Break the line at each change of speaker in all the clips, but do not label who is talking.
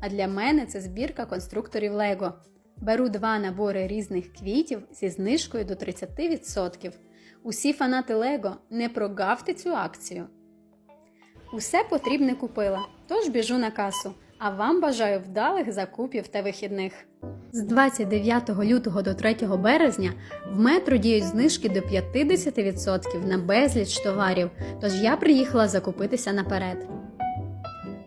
А для мене це збірка конструкторів Лего. Беру два набори різних квітів зі знижкою до 30%. Усі фанати Лего не прогавте цю акцію. Усе потрібне купила, тож біжу на касу. А вам бажаю вдалих закупів та вихідних. З 29 лютого до 3 березня в метро діють знижки до 50% на безліч товарів, тож я приїхала закупитися наперед.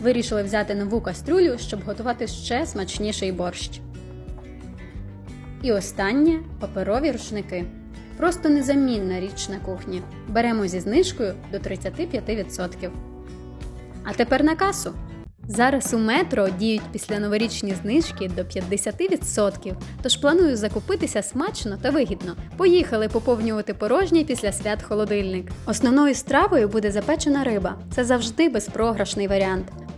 Вирішили взяти нову кастрюлю, щоб готувати ще смачніший борщ. І останнє паперові рушники. Просто незамінна річ на кухні. Беремо зі знижкою до 35%. А тепер на касу. Зараз у метро діють після новорічні знижки до 50%, тож планую закупитися смачно та вигідно. Поїхали поповнювати порожній після свят холодильник. Основною стравою буде запечена риба. Це завжди безпрограшний варіант.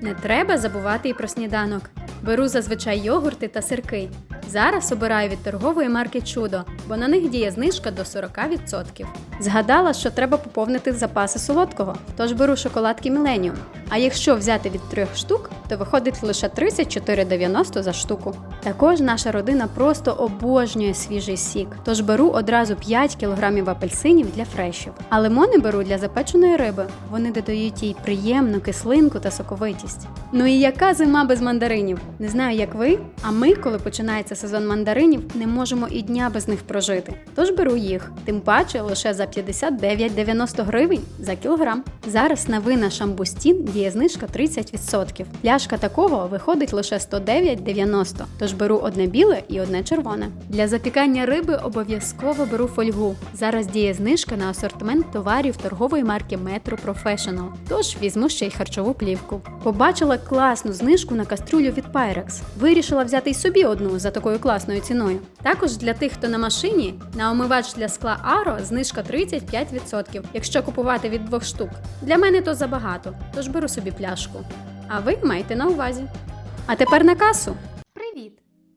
Не треба забувати і про сніданок. Беру зазвичай йогурти та сирки. Зараз обираю від торгової марки Чудо, бо на них діє знижка до 40%. Згадала, що треба поповнити запаси солодкого, тож беру шоколадки Міленіум. А якщо взяти від трьох штук, то виходить лише 34,90 за штуку. Також наша родина просто обожнює свіжий сік, тож беру одразу 5 кг апельсинів для фрешів. А лимони беру для запеченої риби. Вони додають їй приємну кислинку та соковитість. Ну і яка зима без мандаринів? Не знаю, як ви, а ми, коли починається сезон мандаринів, не можемо і дня без них прожити. Тож беру їх, тим паче лише за 59,90 гривень за кілограм. Зараз на вина шамбустін діє знижка 30%. Пляшка такого виходить лише 109,90, тож беру одне біле і одне червоне. Для запікання риби обов'язково беру фольгу. Зараз діє знижка на асортимент товарів торгової марки Metro Professional, тож візьму ще й харчову плівку. Побачила класну знижку на кастрюлю від Pyrex. Вирішила взяти й собі одну за такою класною ціною. Також для тих, хто на машині, на омивач для скла Aro знижка 35%, якщо купувати від двох штук. Для мене то забагато, тож беру собі пляшку. А ви майте на увазі. А тепер на касу.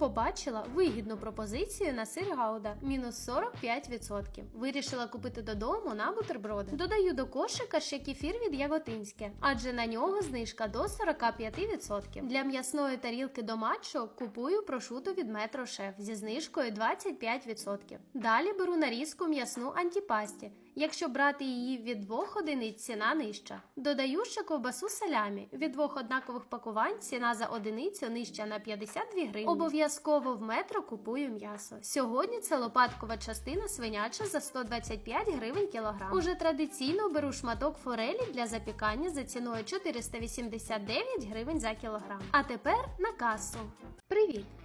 Побачила вигідну пропозицію на сир Гауда мінус 45%. Вирішила купити додому на бутерброди. Додаю до кошика ще кефір від Яготинське, адже на нього знижка до 45%. Для м'ясної тарілки до матчо купую прошуту від Метро Шеф зі знижкою 25%. Далі беру нарізку м'ясну антіпасті. Якщо брати її від двох одиниць, ціна нижча. Додаю ще ковбасу салямі. Від двох однакових пакувань ціна за одиницю нижча на 52 гривні. Обов'язково в метро купую м'ясо. Сьогодні це лопаткова частина свиняча за 125 гривень кілограм. Уже традиційно беру шматок форелі для запікання за ціною 489 гривень за кілограм. А тепер на касу. Привіт!